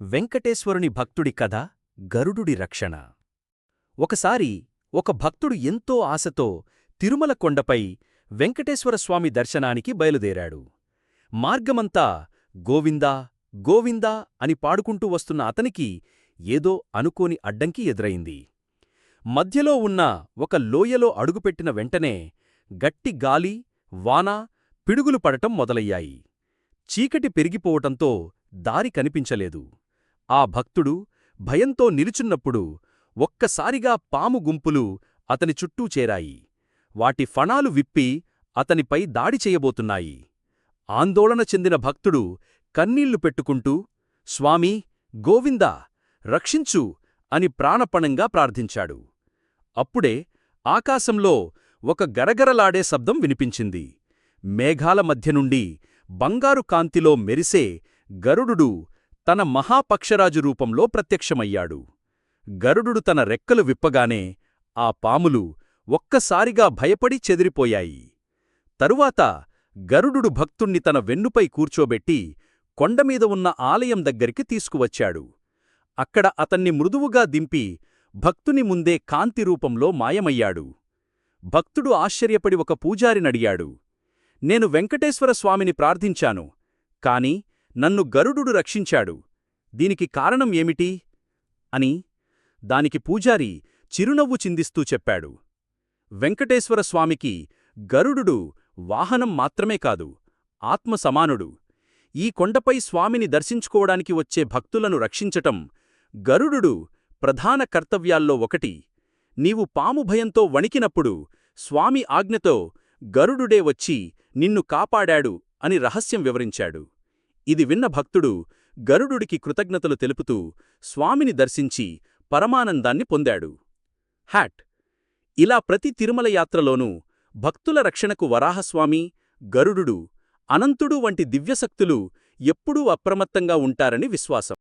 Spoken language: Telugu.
వెంకటేశ్వరుని భక్తుడి కథ గరుడుడి రక్షణ. ఒకసారి ఒక భక్తుడు ఎంతో ఆశతో తిరుమల కొండపై వెంకటేశ్వరస్వామి దర్శనానికి బయలుదేరాడు. మార్గమంతా గోవిందా గోవిందా అని పాడుకుంటూ వస్తున్న అతనికి ఏదో అనుకోని అడ్డంకి ఎదురైంది. మధ్యలో ఉన్న ఒక లోయలో అడుగుపెట్టిన వెంటనే గట్టి గాలి వాన పిడుగులు పడటం మొదలయ్యాయి. చీకటి పెరిగిపోవటంతో దారి కనిపించలేదు. ఆ భక్తుడు భయంతో నిలుచున్నప్పుడు ఒక్కసారిగా పాము గుంపులు అతని చుట్టూ చేరాయి. వాటి ఫణాలు విప్పి అతనిపై దాడి చేయబోతున్నాయి. ఆందోళన చెందిన భక్తుడు కన్నీళ్ళు పెట్టుకుంటూ స్వామీ గోవిందా రక్షించు అని ప్రాణపణంగా ప్రార్థించాడు. అప్పుడే ఆకాశంలో ఒక గరగరలాడే శబ్దం వినిపించింది. మేఘాల మధ్య నుండి బంగారు కాంతిలో మెరిసే గరుడు తన మహాపక్షరాజు రూపంలో ప్రత్యక్షమయ్యాడు. గరుడు తన రెక్కలు విప్పగానే ఆ పాములు ఒక్కసారిగా భయపడి చెదిరిపోయాయి. తరువాత గరుడు భక్తుణ్ణి తన వెన్నుపై కూర్చోబెట్టి కొండమీద ఉన్న ఆలయం దగ్గరికి తీసుకువచ్చాడు. అక్కడ అతన్ని మృదువుగా దింపి భక్తుని ముందే కాంతి రూపంలో మాయమయ్యాడు. భక్తుడు ఆశ్చర్యపడి ఒక పూజారినడిగాడు నేను వెంకటేశ్వర స్వామిని ప్రార్థించాను కాని నన్ను గరుడు రక్షించాడు. దీనికి కారణం ఏమిటి? అని దానికి పూజారి చిరునవ్వు చిందిస్తూ చెప్పాడు. వెంకటేశ్వర స్వామికి గరుడు వాహనం మాత్రమే కాదు ఆత్మ సమానుడు. ఈ కొండపై స్వామిని దర్శించుకోవడానికి వచ్చే భక్తులను రక్షించటం గరుడు ప్రధాన కర్తవ్యాల్లో ఒకటి. నీవు పాము భయంతో వణికినప్పుడు స్వామి ఆజ్ఞతో గరుడుడే వచ్చి నిన్ను కాపాడాడు అని రహస్యం వివరించాడు. ఇది విన్న భక్తుడు గరుడుడికి కృతజ్ఞతలు తెలుపుతూ స్వామిని దర్శించి పరమానందాన్ని పొందాడు. హ్యాట్! ఇలా ప్రతి తిరుమల యాత్రలోనూ భక్తుల రక్షణకు వరాహస్వామి గరుడు అనంతుడు వంటి దివ్యశక్తులు ఎప్పుడూ అప్రమత్తంగా ఉంటారని విశ్వాసం.